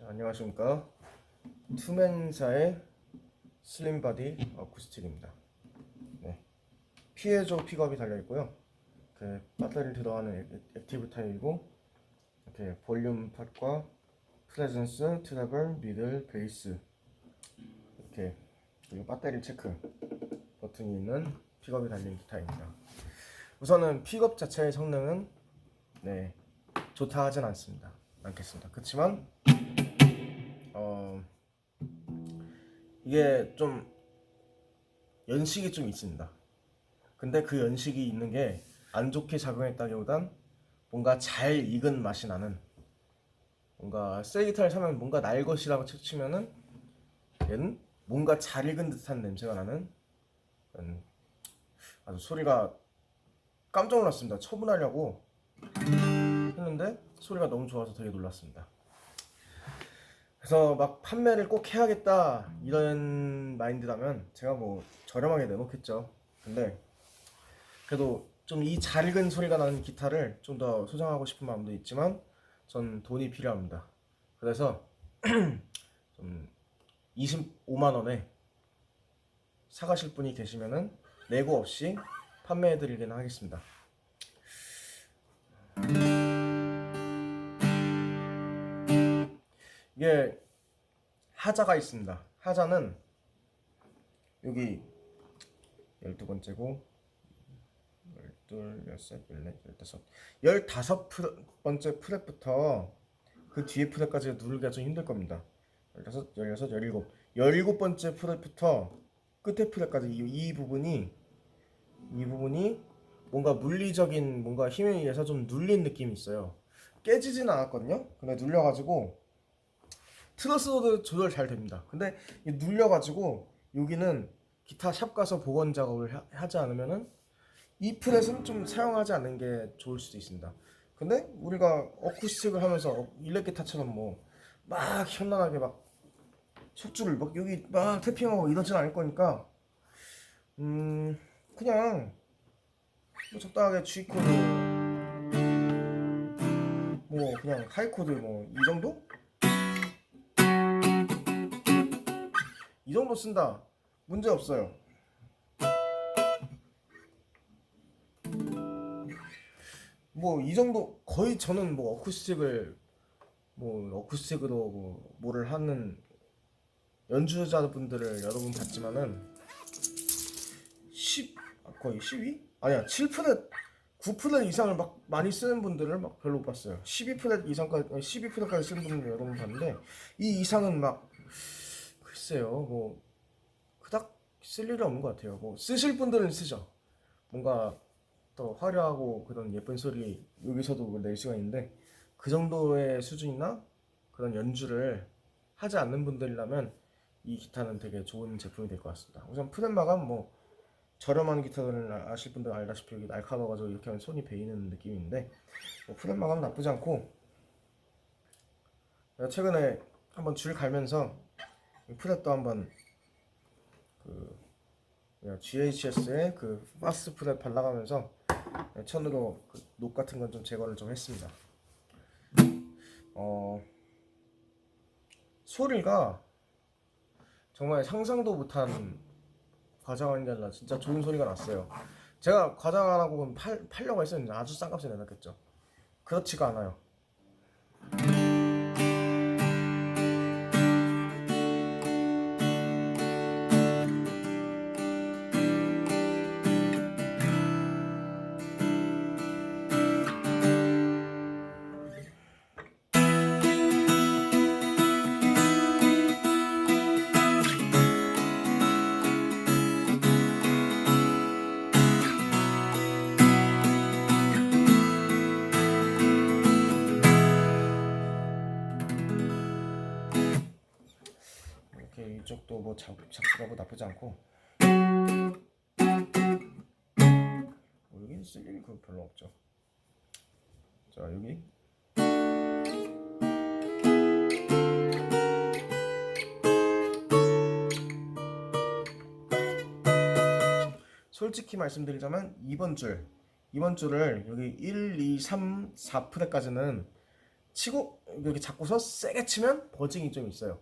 자, 안녕하십니까. 투맨사의 슬림바디 어쿠스틱입니다. 네. 피에조 픽업이 달려있고요. 이렇게 배터리 들어가는 액- 액티브 타입이고, 이렇게 볼륨 팟과 프레젠스, 트래블, 미들, 베이스. 이렇게, 그리고 배터리 체크 버튼이 있는 픽업이 달린 기타입니다. 우선은 픽업 자체의 성능은, 네, 좋다 하진 않습니다. 않겠습니다. 그렇지만, 이게 좀 연식이 좀 있습니다. 근데 그 연식이 있는 게 안 좋게 작용했다기보단 뭔가 잘 익은 맛이 나는 뭔가 쓰레기타를 사면 뭔가 날 것이라고 치면은 얘는 뭔가 잘 익은 듯한 냄새가 나는 아주 소리가 깜짝 놀랐습니다. 처분하려고 했는데 소리가 너무 좋아서 되게 놀랐습니다. 그래서 막 판매를 꼭 해야겠다 이런 마인드라면 제가 뭐 저렴하게 내놓겠죠. 근데 그래도 좀 이잘 익은 소리가 나는 기타를 좀 더 소장하고 싶은 마음도 있지만 전 돈이 필요합니다. 그래서 좀 25만 원에 사가실 분이 계시면은 내고 없이 판매해 드리기는 하겠습니다. 이게 하자가 있습니다. 하자는 여기 12번째고 12, 13, 14, 15 15번째 프렛부터 그 뒤에 프렛까지 누르기가 좀 힘들 겁니다. 16, 16, 17 17번째 프렛부터 끝에 프렛까지 이, 이 부분이 이 부분이 뭔가 물리적인 뭔가 힘에 의해서 좀 눌린 느낌이 있어요. 깨지진 않았거든요. 근데 눌려가지고 트러스도 조절 잘 됩니다. 근데 이 눌려가지고 여기는 기타 샵 가서 복원 작업을 하- 하지 않으면은 이 프렛은 좀 사용하지 않는 게 좋을 수도 있습니다. 근데 우리가 어쿠스틱을 하면서 어- 일렉 기타처럼 뭐 막 현란하게 막 속주를 막 여기 막 태핑하고 이러진 않을 거니까 음 그냥 뭐 적당하게 G 코드 뭐 그냥 하이 코드 뭐 이 정도? 이 정도 쓴다. 문제 없어요. 뭐 이 정도 거의 저는 뭐 어쿠스틱을 뭐 어쿠스틱으로 뭐 뭐를 하는 연주자분들을 여러 분 봤지만은 10 아, 거의 12? 아니야 7프렛 9프렛 이상을 막 많이 쓰는 분들을 막 별로 못 봤어요. 12프렛 이상까지 12프렛까지 쓰는 분들 여러 분 봤는데 이 이상은 막 글쎄요 뭐 그닥 쓸 일이 없는 것 같아요. 뭐 쓰실 분들은 쓰죠. 뭔가 더 화려하고 그런 예쁜 소리 여기서도 낼 수가 있는데 그 정도의 수준이나 그런 연주를 하지 않는 분들이라면 이 기타는 되게 좋은 제품이 될 것 같습니다. 우선 프렛 마감 뭐 저렴한 기타들은 아- 아실 분들 알다시피 여기 날카로워가지고 이렇게 하면 손이 베이는 느낌인데 뭐 프렛 마감 나쁘지 않고 최근에 한번 줄 갈면서 이 프렛 도 한번 그 GHS의 그 파스트 프렛 발라가면서 천으로 그 녹 같은 건 좀 제거를 좀 했습니다. 어 소리가 정말 상상도 못한 게 아니라 진짜 좋은 소리가 났어요. 제가 그럼 팔, 팔려고 했었는데 아주 싼 값에 내놨겠죠. 그렇지가 않아요. 잡수라고 나쁘지 않고 뭐 여기 쓸 일이 그 별로 없죠. 자 여기 솔직히 말씀드리자면 이번 줄 이번 줄을 여기 1, 2, 3, 4프렛까지는 치고 이렇게 잡고서 세게 치면 버징이 좀 있어요.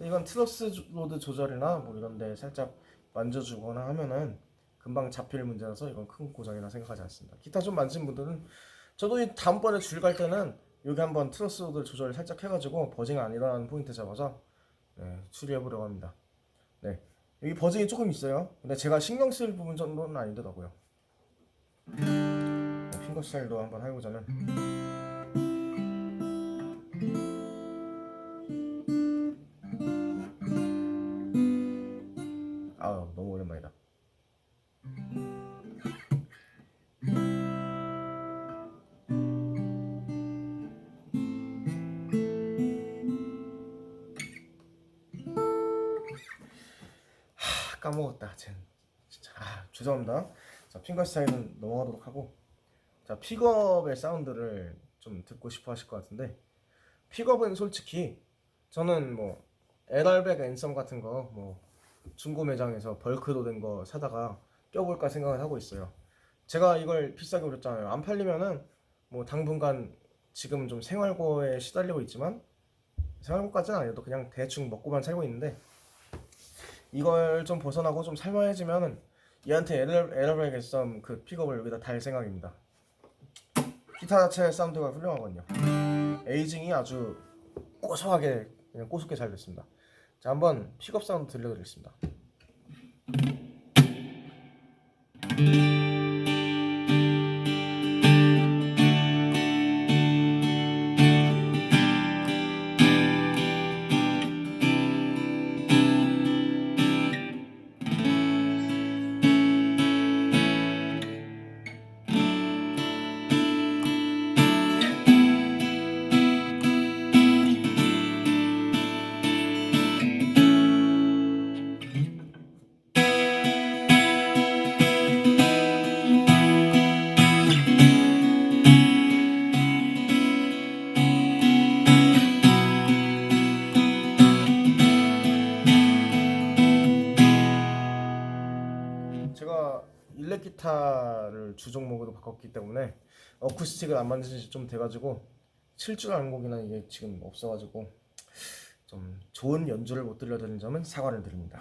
이건 트러스 로드 조절이나 뭐 이런데 살짝 만져주거나 하면은 금방 잡힐 문제라서 이건 큰 고장이라 생각하지 않습니다. 기타 좀 만진 분들은 저도 이 다음번에 줄 갈 때는 여기 한번 트러스 로드 조절 살짝 해가지고 버징 안 일어나는 포인트 잡아서 네, 수리해 보려고 합니다. 네, 여기 버징이 조금 있어요. 근데 제가 신경 쓸 부분 정도는 아니더라고요. 네, 핑거 스타일도 한번 해보자면 오랜만이다. 하, 까먹었다. 쟨. 진짜 아, 죄송합니다. 자 핑거 스타일은 넘어가도록 하고 자 픽업의 사운드를 좀 듣고 싶어 하실 것 같은데 픽업은 솔직히 저는 뭐 LR백 앤썸 같은 거뭐 중고 매장에서 벌크로 된거 사다가 껴볼까 생각을 하고 있어요. 제가 이걸 비싸게 올렸잖아요. 안 팔리면은 뭐 당분간 지금 좀 생활고에 시달리고 있지만 생활고까지는 아니어도 그냥 대충 먹고만 살고 있는데 이걸 좀 벗어나고 좀 살만해지면은 얘한테 LR백 앤썸 그 픽업을 여기다 달 생각입니다. 기타 자체 사운드가 훌륭하거든요. 에이징이 아주 고소하게 그냥 고속게 잘 됐습니다. 자 한번 픽업 사운드 들려드리겠습니다. 기타를 주 종목으로 바꿨기 때문에 어쿠스틱을 안 만든 지좀 돼가지고 칠 줄 아는 곡이나 이게 지금 없어가지고 좀 좋은 연주를 못 들려드린 점은 사과를 드립니다.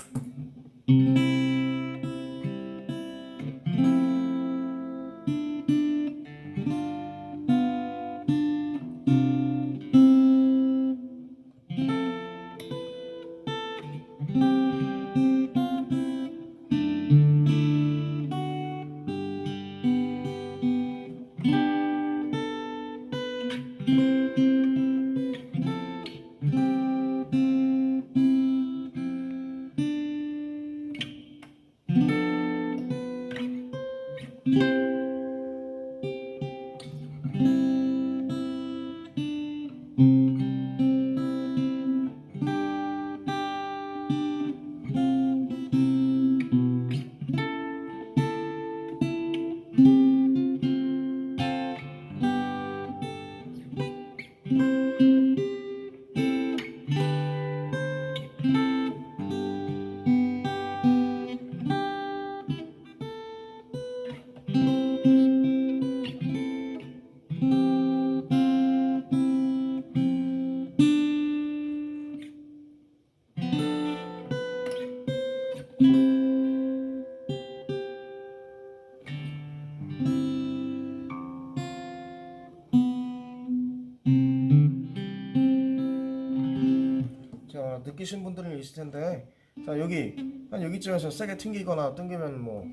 있을 텐데 자 여기 한 여기쯤에서 세게 튕기거나 땡기면 뭐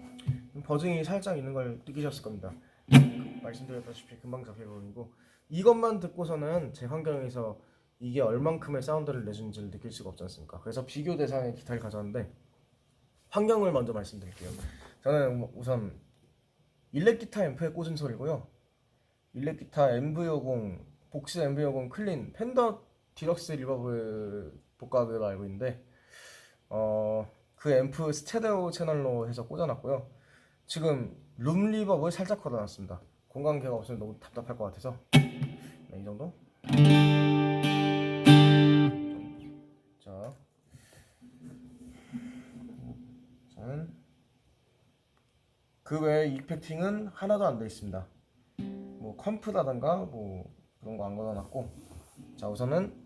버징이 살짝 있는 걸 느끼셨을 겁니다. 말씀드렸다시피 금방 잡혀버리고 이것만 듣고서는 제 환경에서 이게 얼만큼의 사운드를 내주는지를 느낄 수가 없지 않습니까? 그래서 비교 대상의 기타를 가져왔는데 환경을 먼저 말씀드릴게요. 저는 우선 일렉 기타 앰프에 꽂은 소리고요. 일렉 기타 MV50 복스 MV50 클린 팬더 디럭스 리버브 복각으로 알고 있는데 어, 그 앰프 스테레오 채널로 해서 꽂아놨고요. 지금 룸 리버브를 살짝 걸어놨습니다. 공간계가 없으면 너무 답답할 것 같아서 네, 이 정도. 자, 저는 그 외에 이펙팅은 하나도 안 돼 있습니다. 뭐 컴프라던가 뭐 그런 거 안 걸어놨고 자 우선은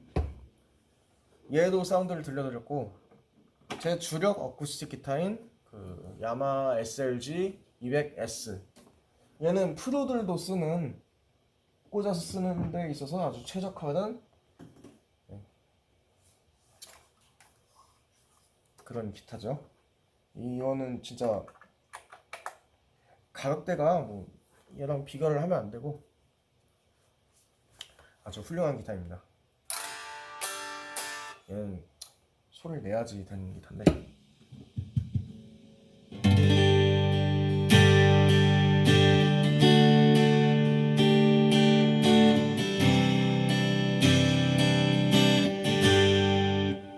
얘도 사운드를 들려드렸고 제 주력 어쿠스틱 기타인 그 야마 SLG 200S 얘는 프로들도 쓰는 꽂아서 쓰는 데 있어서 아주 최적화된 네. 그런 기타죠. 이거는 진짜 가격대가 뭐 얘랑 비교를 하면 안 되고 아주 훌륭한 기타입니다. 얘는 소리를 내야지 되는 기타인데.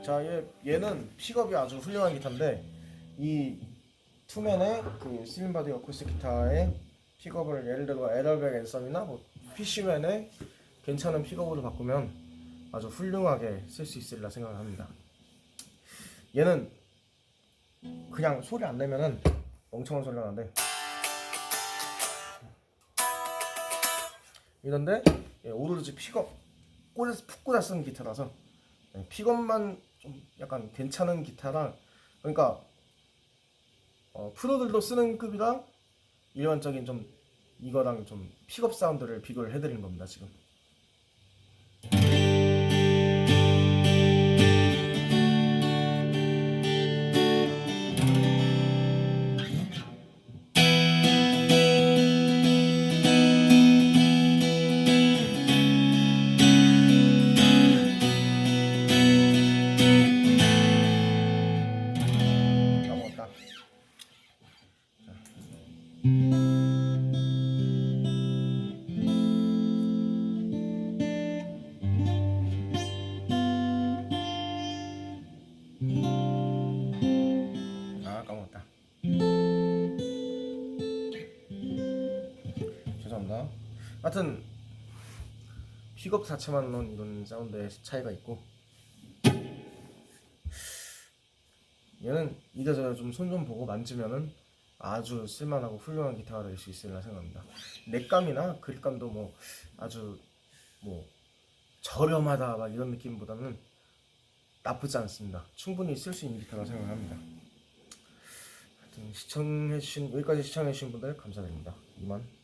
자, 얘, 얘는 픽업이 아주 훌륭한 기타인데 이 투맨의 그 스림바디 어쿠스틱 기타의 픽업을 예를 들어 에럴백 앤썸이나 뭐 피쉬맨의 괜찮은 픽업으로 바꾸면 아주 훌륭하게 쓸 수 있으리라 생각을 합니다. 얘는 그냥 소리 안 내면은 멍청한 소리가 나는데 이런데 예, 오로지 픽업 꽂아서 푹 꽂아 쓰는 기타라서 예, 픽업만 좀 약간 괜찮은 기타랑 그러니까 어, 프로들도 쓰는 급이랑 일반적인 좀 이거랑 좀 픽업 사운드를 비교를 해드린 겁니다 지금. 하여튼 픽업 자체만 넣은 이런 사운드의 차이가 있고 얘는 이래저래 좀 손 좀 보고 만지면은 아주 쓸만하고 훌륭한 기타가 될 수 있으리라 생각합니다. 넥감이나 그립감도 뭐 아주 뭐 저렴하다 막 이런 느낌보다는 나쁘지 않습니다. 충분히 쓸 수 있는 기타라 생각합니다. 하여튼 시청해주신 여기까지 시청해주신 분들 감사드립니다. 이만.